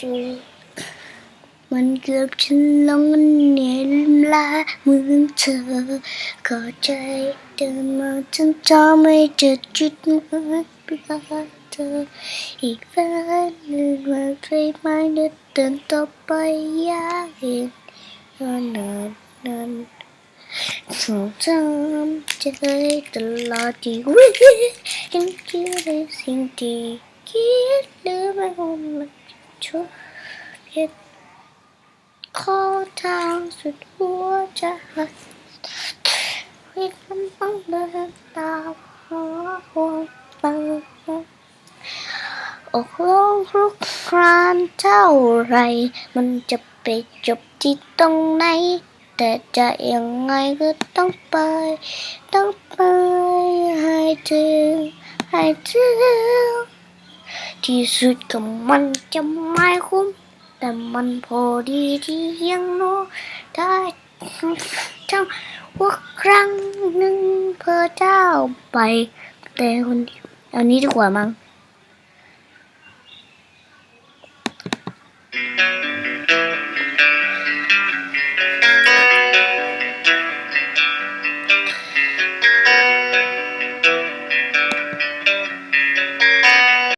ตัวมันเกือบฉันลงเหนื่อยลืมลาเมืองเธอก็ใจเดินมาจนจอไม่เจอจุดหมายปลายเธออีกแฟนหนึ่งมาใช่ไหมเดินเดินต่อไปยากเห็นนานนั้นทรงจำใจตลอดชีวิตยังเชื่อในสิ่งที่คิดหรือไม่มัน ช่วเห็นขอทางสุดหัวใจวิตมันต้องเดินตามหาหัวไปอกร้องรุกครานเท่าไร มันจะไปจบที่ตรงไหน แต่จะยังไงก็ต้องไป ต้องไปให้ถึงให้ถึง ที่สุดก็มันจะไม่คุ้ม แต่มันพอดีที่ยังโน้ได้ทั้งว่าครั้งหนึ่งเพื่อเจ้าไป แต่คนเดียวเอานี้ดีกว่ามั้ง